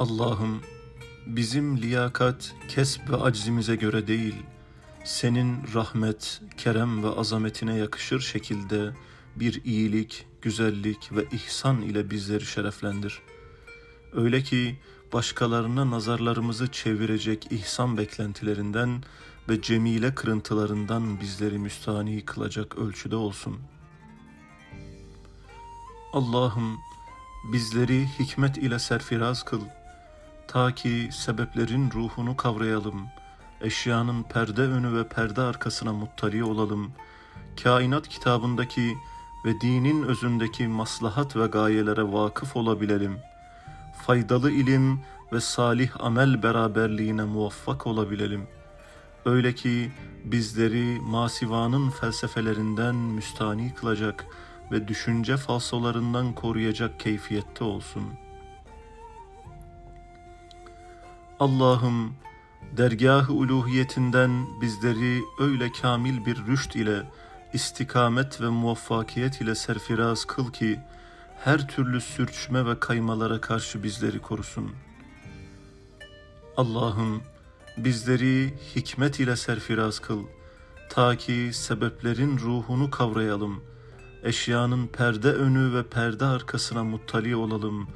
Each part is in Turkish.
Allah'ım bizim liyakat, kesb ve aczimize göre değil, senin rahmet, kerem ve azametine yakışır şekilde bir iyilik, güzellik ve ihsan ile bizleri şereflendir. Öyle ki başkalarına nazarlarımızı çevirecek ihsan beklentilerinden ve cemile kırıntılarından bizleri müstahni kılacak ölçüde olsun. Allah'ım bizleri hikmet ile serfiraz kıl. Ta ki sebeplerin ruhunu kavrayalım. Eşyanın perde önü ve perde arkasına muttali olalım. Kainat kitabındaki ve dinin özündeki maslahat ve gayelere vakıf olabilelim. Faydalı ilim ve salih amel beraberliğine muvaffak olabilelim. Öyle ki bizleri masivanın felsefelerinden müstani kılacak ve düşünce falsolarından koruyacak keyfiyette olsun. Allah'ım dergah-ı uluhiyetinden bizleri öyle kamil bir rüşt ile istikamet ve muvaffakiyet ile serfiraz kıl ki her türlü sürçme ve kaymalara karşı bizleri korusun. Allah'ım bizleri hikmet ile serfiraz kıl ta ki sebeplerin ruhunu kavrayalım. Eşyanın perde önü ve perde arkasına muttali olalım.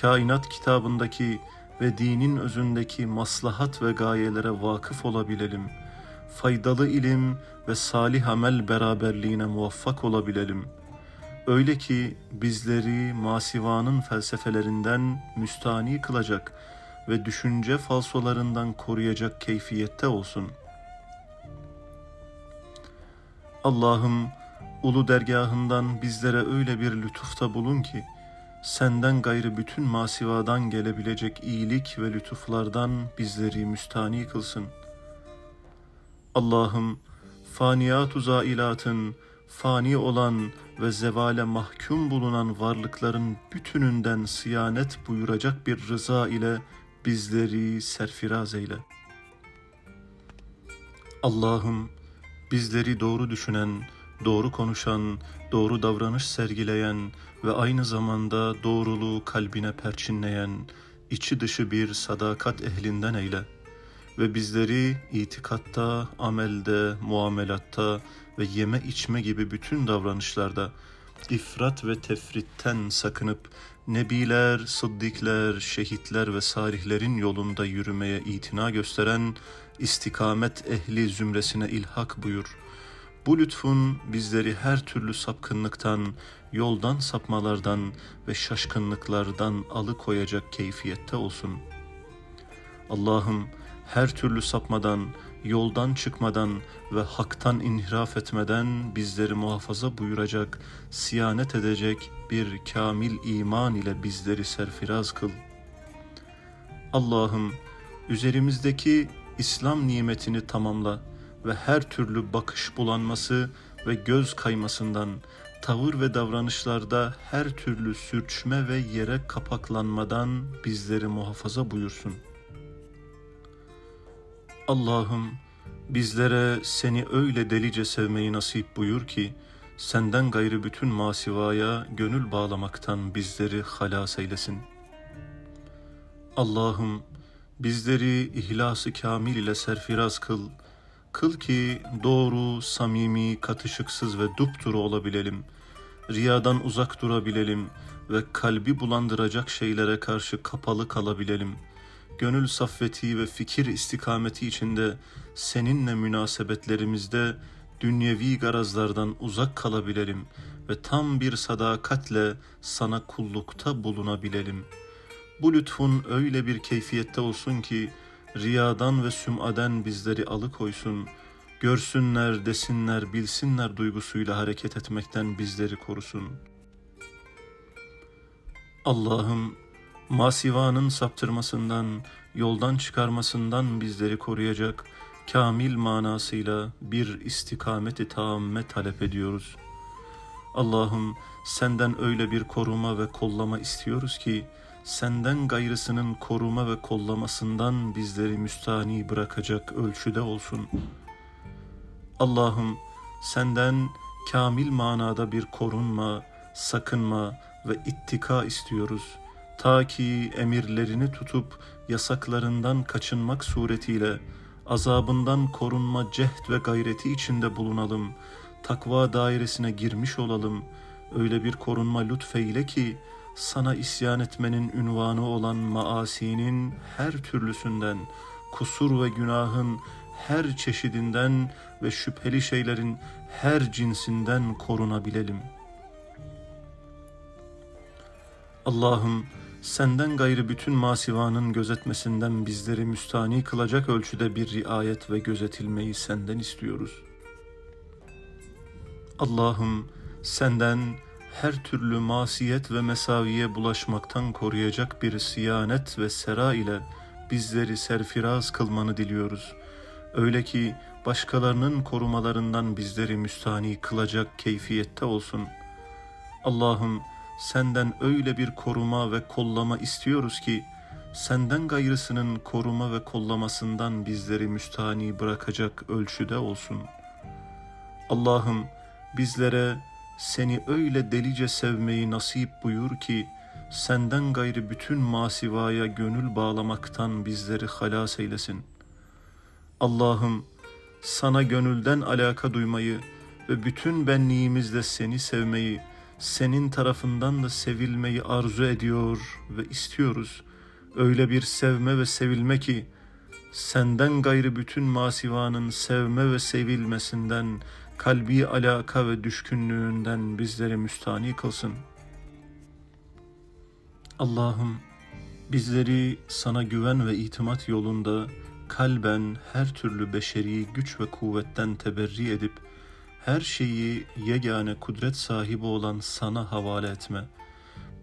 Kainat kitabındaki ve dinin özündeki maslahat ve gayelere vakıf olabilelim. Faydalı ilim ve salih amel beraberliğine muvaffak olabilelim. Öyle ki bizleri masivanın felsefelerinden müstani kılacak ve düşünce falsolarından koruyacak keyfiyette olsun. Allah'ım ulu dergahından bizlere öyle bir lütufta bulun ki, senden gayrı bütün masivadan gelebilecek iyilik ve lütuflardan bizleri müstani kılsın. Allah'ım faniyat-u zailatın, fani olan ve zevale mahkum bulunan varlıkların bütününden sıyanet buyuracak bir rıza ile bizleri serfiraz eyle. Allah'ım bizleri doğru düşünen, doğru konuşan, doğru davranış sergileyen ve aynı zamanda doğruluğu kalbine perçinleyen, içi dışı bir sadakat ehlinden eyle ve bizleri itikatta, amelde, muamelatta ve yeme içme gibi bütün davranışlarda ifrat ve tefritten sakınıp nebiler, sıddikler, şehitler ve salihlerin yolunda yürümeye itina gösteren istikamet ehli zümresine ilhak buyur. Bu lütfun bizleri her türlü sapkınlıktan, yoldan sapmalardan ve şaşkınlıklardan alıkoyacak keyfiyette olsun. Allah'ım her türlü sapmadan, yoldan çıkmadan ve haktan inhiraf etmeden bizleri muhafaza buyuracak, siyanet edecek bir kamil iman ile bizleri serfiraz kıl. Allah'ım üzerimizdeki İslam nimetini tamamla ve her türlü bakış bulanması ve göz kaymasından, tavır ve davranışlarda her türlü sürçme ve yere kapaklanmadan bizleri muhafaza buyursun. Allah'ım bizlere seni öyle delice sevmeyi nasip buyur ki, senden gayrı bütün masivaya gönül bağlamaktan bizleri halas eylesin. Allah'ım bizleri ihlası kamil ile serfiraz kıl, kıl ki doğru, samimi, katışıksız ve dupduru olabilelim, riyadan uzak durabilelim ve kalbi bulandıracak şeylere karşı kapalı kalabilelim. Gönül saffeti ve fikir istikameti içinde seninle münasebetlerimizde dünyevi garazlardan uzak kalabilelim ve tam bir sadakatle sana kullukta bulunabilelim. Bu lütfun öyle bir keyfiyette olsun ki riyadan ve sümaden bizleri alıkoysun. Görsünler, desinler, bilsinler duygusuyla hareket etmekten bizleri korusun. Allah'ım masivanın saptırmasından, yoldan çıkarmasından bizleri koruyacak kamil manasıyla bir istikameti taamme talep ediyoruz. Allah'ım senden öyle bir koruma ve kollama istiyoruz ki senden gayrısının koruma ve kollamasından bizleri müstani bırakacak ölçüde olsun. Allah'ım senden kamil manada bir korunma, sakınma ve ittika istiyoruz. Ta ki emirlerini tutup yasaklarından kaçınmak suretiyle azabından korunma cehd ve gayreti içinde bulunalım. Takva dairesine girmiş olalım. Öyle bir korunma lütfeyle ki sana isyan etmenin ünvanı olan maasinin her türlüsünden, kusur ve günahın her çeşidinden ve şüpheli şeylerin her cinsinden korunabilelim. Allah'ım senden gayrı bütün masivanın gözetmesinden bizleri müstani kılacak ölçüde bir riayet ve gözetilmeyi senden istiyoruz. Allah'ım senden her türlü masiyet ve mesaviye bulaşmaktan koruyacak bir siyanet ve sera ile bizleri serfiraz kılmanı diliyoruz. Öyle ki başkalarının korumalarından bizleri müstani kılacak keyfiyette olsun. Allah'ım senden öyle bir koruma ve kollama istiyoruz ki senden gayrısının koruma ve kollamasından bizleri müstani bırakacak ölçüde olsun. Allah'ım bizlere seni öyle delice sevmeyi nasip buyur ki senden gayrı bütün masivaya gönül bağlamaktan bizleri halas eylesin. Allah'ım sana gönülden alaka duymayı ve bütün benliğimizle seni sevmeyi, senin tarafından da sevilmeyi arzu ediyor ve istiyoruz. Öyle bir sevme ve sevilme ki senden gayrı bütün masivanın sevme ve sevilmesinden, kalbi alaka ve düşkünlüğünden bizleri müstani kılsın. Allah'ım bizleri sana güven ve itimat yolunda kalben her türlü beşeri güç ve kuvvetten teberri edip her şeyi yegane kudret sahibi olan sana havale etme.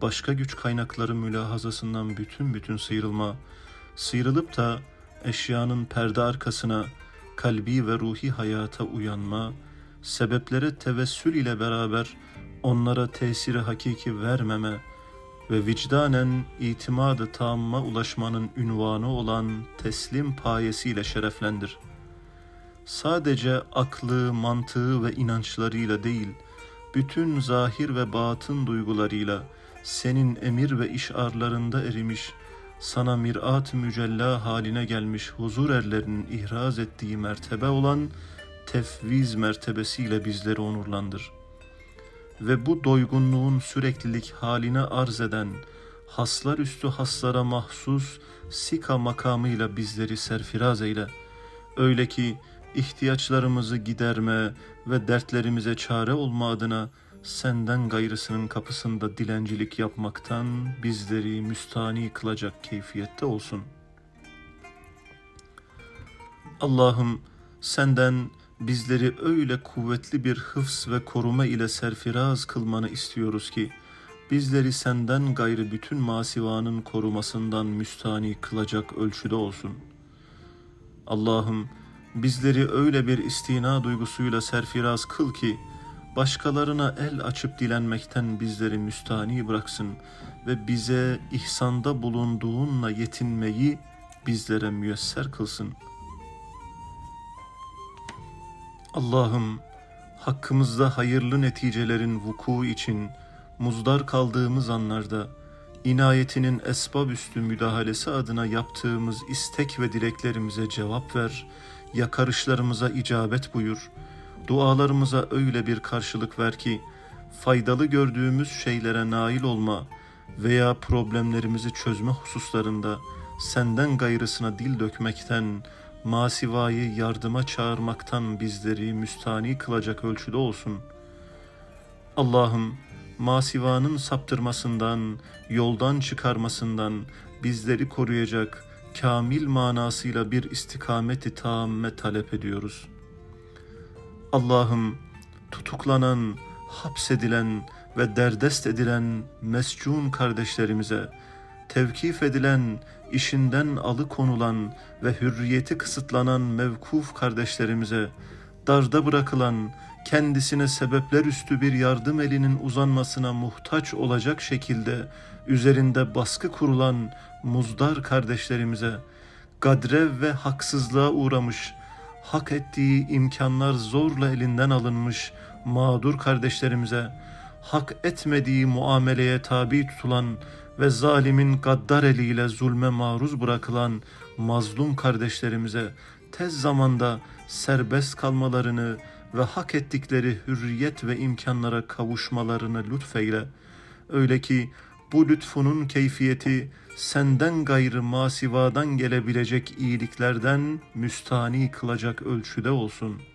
Başka güç kaynakları mülahazasından bütün bütün sıyrılma. Sıyrılıp da eşyanın perde arkasına, kalbi ve ruhi hayata uyanma, sebeplere tevessül ile beraber onlara tesiri hakiki vermeme ve vicdanen itimadı tamma ulaşmanın ünvanı olan teslim payesiyle şereflendir. Sadece aklı, mantığı ve inançlarıyla değil, bütün zahir ve batın duygularıyla senin emir ve işarlarında erimiş, sana mirat mücella haline gelmiş huzur erlerinin ihraz ettiği mertebe olan tefviz mertebesiyle bizleri onurlandır. Ve bu doygunluğun süreklilik haline arz eden, haslar üstü haslara mahsus sika makamıyla bizleri serfiraz eyle. Öyle ki ihtiyaçlarımızı giderme ve dertlerimize çare olma adına senden gayrısının kapısında dilencilik yapmaktan bizleri müstani kılacak keyfiyette olsun. Allah'ım senden bizleri öyle kuvvetli bir hıfz ve koruma ile serfiraz kılmanı istiyoruz ki bizleri senden gayrı bütün masivanın korumasından müstani kılacak ölçüde olsun. Allah'ım bizleri öyle bir istina duygusuyla serfiraz kıl ki başkalarına el açıp dilenmekten bizleri müstani bıraksın ve bize ihsanda bulunduğunla yetinmeyi bizlere müyesser kılsın. Allah'ım hakkımızda hayırlı neticelerin vuku için muzdar kaldığımız anlarda inayetinin esbab üstü müdahalesi adına yaptığımız istek ve dileklerimize cevap ver, yakarışlarımıza icabet buyur, dualarımıza öyle bir karşılık ver ki, faydalı gördüğümüz şeylere nail olma veya problemlerimizi çözme hususlarında senden gayrısına dil dökmekten, masivayı yardıma çağırmaktan bizleri müstani kılacak ölçüde olsun. Allah'ım masivanın saptırmasından, yoldan çıkarmasından bizleri koruyacak kamil manasıyla bir istikameti tamme talep ediyoruz. Allah'ım tutuklanan, hapsedilen ve derdest edilen mescun kardeşlerimize, tevkif edilen, işinden alıkonulan ve hürriyeti kısıtlanan mevkuf kardeşlerimize, darda bırakılan, kendisine sebepler üstü bir yardım elinin uzanmasına muhtaç olacak şekilde üzerinde baskı kurulan muzdar kardeşlerimize, gadrev ve haksızlığa uğramış, hak ettiği imkanlar zorla elinden alınmış mağdur kardeşlerimize, hak etmediği muameleye tabi tutulan ve zalimin gaddar eliyle zulme maruz bırakılan mazlum kardeşlerimize tez zamanda serbest kalmalarını ve hak ettikleri hürriyet ve imkanlara kavuşmalarını lütfeyle. Öyle ki bu lütfunun keyfiyeti senden gayrı masivadan gelebilecek iyiliklerden müstani kılacak ölçüde olsun.''